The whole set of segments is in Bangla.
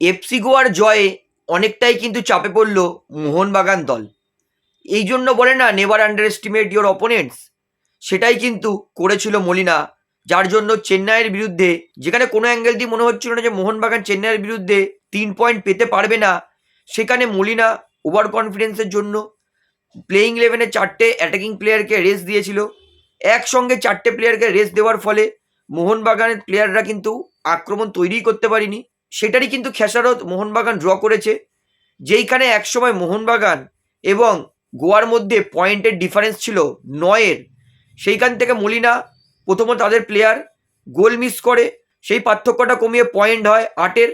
এফসি গোয়ার জয়ে অনেকটাই কিন্তু চাপে পড়ল মোহনবাগান দল। এই জন্য বলে না never underestimate your opponents সেটাই কিন্তু করেছিল মলিনা, যার জন্য চেন্নাইয়ের বিরুদ্ধে, যেখানে কোনো অ্যাঙ্গেল দিয়ে মনে হচ্ছিল না যে মোহনবাগান চেন্নাইয়ের বিরুদ্ধে তিন পয়েন্ট পেতে পারবে না, সেখানে মলিনা ওভার কনফিডেন্সের জন্য প্লেয়িং ইলেভেনে চারটে অ্যাটাকিং প্লেয়ারকে রেস দিয়েছিল। একসঙ্গে চারটে প্লেয়ারকে রেস দেওয়ার ফলে মোহনবাগানের প্লেয়াররা কিন্তু আক্রমণ তৈরিই করতে পারেনি। সেটারই কিন্তু খেসারত মোহনবাগান ড্র করেছে, যেইখানে একসময় মোহনবাগান এবং গোয়ার মধ্যে পয়েন্টের ডিফারেন্স ছিল নয়ের। সেইখান থেকে মলিনা প্রথমত তাদের প্লেয়ার গোল মিস করে, সেই পার্থক্যটা কমিয়ে পয়েন্ট হয় আটের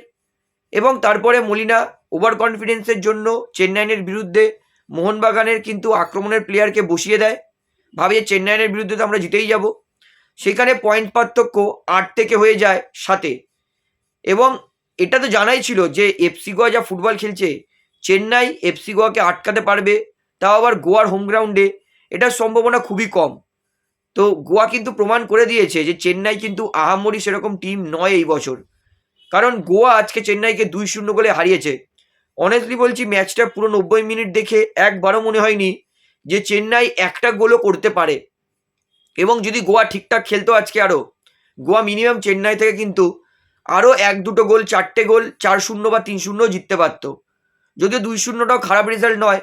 এবং তারপরে মলিনা ওভার কনফিডেন্সের জন্য চেন্নাইয়ের বিরুদ্ধে মোহনবাগানের কিন্তু আক্রমণের প্লেয়ারকে বসিয়ে দেয়। ভাবে যে চেন্নাইয়ের বিরুদ্ধে তো আমরা জিতেই যাব। সেখানে পয়েন্ট পার্থক্য আট থেকে হয়ে যায় সাতে এবং এটা তো জানাই ছিল যে এফসি গোয়া যা ফুটবল খেলছে, চেন্নাই এফসি গোয়াকে আটকাতে পারবে, তাও আবার গোয়ার হোম গ্রাউন্ডে এটার সম্ভাবনা খুবই কম। তো গোয়া কিন্তু প্রমাণ করে দিয়েছে যে চেন্নাই কিন্তু আহামরি সেরকম টিম নয় এই বছর। কারণ গোয়া আজকে চেন্নাইকে দুই শূন্য গোলে হারিয়েছে। অনেস্টলি বলছি ম্যাচটা পুরো নব্বই মিনিট দেখে একবারও মনে হয়নি যে চেন্নাই একটা গোলও করতে পারে। এবং যদি গোয়া ঠিকঠাক খেলতো আজকে আরও, গোয়া মিনিমাম চেন্নাই থেকে কিন্তু আরও এক, দুটো গোল, চারটে গোল, চার শূন্য বা তিন শূন্য জিততে পারতো। যদিও দুই শূন্যটাও খারাপ রেজাল্ট নয়।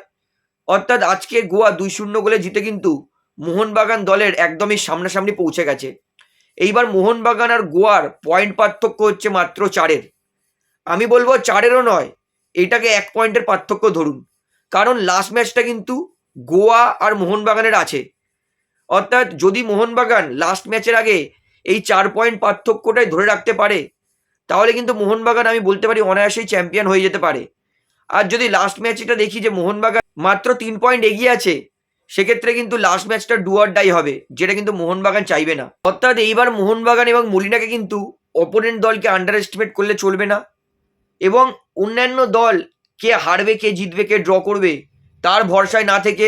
অর্থাৎ আজকে গোয়া দুই শূন্য গোলে জিতে কিন্তু মোহনবাগান দলের একদমই সামনাসামনি পৌঁছে গেছে। এইবার মোহনবাগান আর গোয়ার পয়েন্ট পার্থক্য হচ্ছে মাত্র চারের। আমি বলব চারেরও নয়, এটাকে এক পয়েন্টের পার্থক্য ধরুন। কারণ লাস্ট ম্যাচটা কিন্তু গোয়া আর মোহনবাগানের আছে। অর্থাৎ যদি মোহনবাগান লাস্ট ম্যাচের আগে এই চার পয়েন্ট পার্থক্যটাই ধরে রাখতে পারে তাহলে কিন্তু মোহনবাগান, আমি বলতে পারি, অনায়াসেই চ্যাম্পিয়ন হয়ে যেতে পারে। আর যদি লাস্ট ম্যাচটা দেখি যে মোহনবাগান মাত্র তিন পয়েন্ট এগিয়ে আছে, সেক্ষেত্রে কিন্তু লাস্ট ম্যাচটা ডুয়ার ডাই হবে, যেটা কিন্তু মোহনবাগান চাইবে না। অর্থাৎ এইবার মোহনবাগান এবং মলিনাকে কিন্তু অপোনেন্ট দলকে আন্ডার এস্টিমেট করলে চলবে না। এবং অন্যান্য দল কে হারবে, কে জিতবে, কে ড্র করবে, তার ভরসায় না থেকে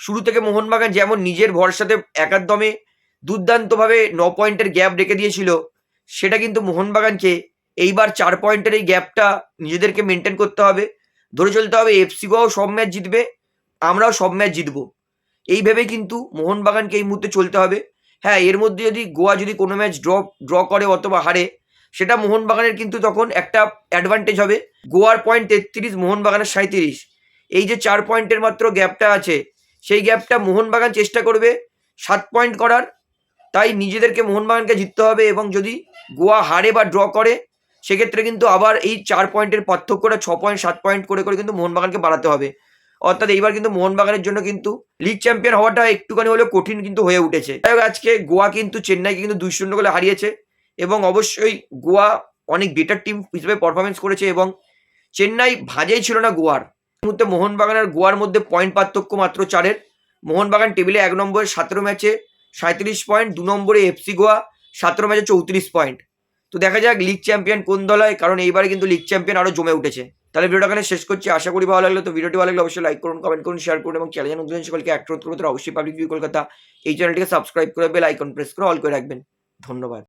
শুরু থেকে মোহনবাগান যেমন নিজের ভরসাতে একাদমে দুর্দান্তভাবে ন পয়েন্টের গ্যাপ রেখে দিয়েছিল, সেটা কিন্তু মোহনবাগানকে এইবার চার পয়েন্টের এই গ্যাপটা নিজেদেরকে মেনটেন করতে হবে। ধরে চলতে হবে এফসি গোয়াও সব ম্যাচ জিতবে, আমরাও সব ম্যাচ জিতবো। এই ভেবে কিন্তু মোহনবাগানকে এই মুহূর্তে চলতে হবে। হ্যাঁ এর মধ্যে যদি গোয়া যদি কোনো ম্যাচ ড্র ড্র করে অথবা হারে, সেটা মোহনবাগানের কিন্তু তখন একটা অ্যাডভান্টেজ হবে। গোয়ার পয়েন্ট তেত্রিশ, মোহনবাগানের সাঁত্রিশ এই যে চার পয়েন্টের মাত্র গ্যাপটা আছে, সেই গ্যাপটা মোহনবাগান চেষ্টা করবে সাত পয়েন্ট করার। তাই নিজেদেরকে মোহনবাগানকে জিততে হবে এবং যদি গোয়া হারে বা ড্র করে সেক্ষেত্রে কিন্তু আবার এই চার পয়েন্টের পার্থক্যটা ছ পয়েন্ট, সাত পয়েন্ট করে করে কিন্তু মোহনবাগানকে বাড়াতে হবে। অর্থাৎ এইবার কিন্তু মোহনবাগানের জন্য কিন্তু লিগ চ্যাম্পিয়ন হওয়াটা একটুখানি হলেও কঠিন কিন্তু হয়ে উঠেছে। হোক, আজকে গোয়া কিন্তু চেন্নাইকে কিন্তু দুই শূন্য গোলে হারিয়েছে এবং অবশ্যই গোয়া অনেক বেটার টিম হিসেবে পারফরমেন্স করেছে এবং চেন্নাই ভাজেই ছিল না গোয়ার। মুহূর্তে মোহনবাগান আর গোয়ার মধ্যে পয়েন্ট পার্থক্য মাত্র চারের। মোহনবাগান টেবিলে এক নম্বরে সতেরো ম্যাচে সাঁত্রিশ পয়েন্ট দু নম্বরে এফসি গোয়া, সতেরো ম্যাচে চৌত্রিশ পয়েন্ট তো দেখা যাক লিগ চ্যাম্পিয়ন কোন দল হয়, কারণ এইবারে কিন্তু লিগ চ্যাম্পিয়ন আরও জমে উঠেছে। তাহলে ভিডিওটা এখানে শেষ করছি। আশা করি ভালো লাগল। তো ভিডিওটি ভালো লাগলে অবশ্যই লাইক করুন কমেন্ট করুন শেয়ার করুন এবং চ্যানেল নতুন সকলকে অ্যাক্ট করতে অবশ্যই পাবলিক ভিউ কলকাতা এই চ্যানেলটিকে সাবস্ক্রাইব করে বেল আইকন প্রেস করে অল করে রাখবেন। ধন্যবাদ।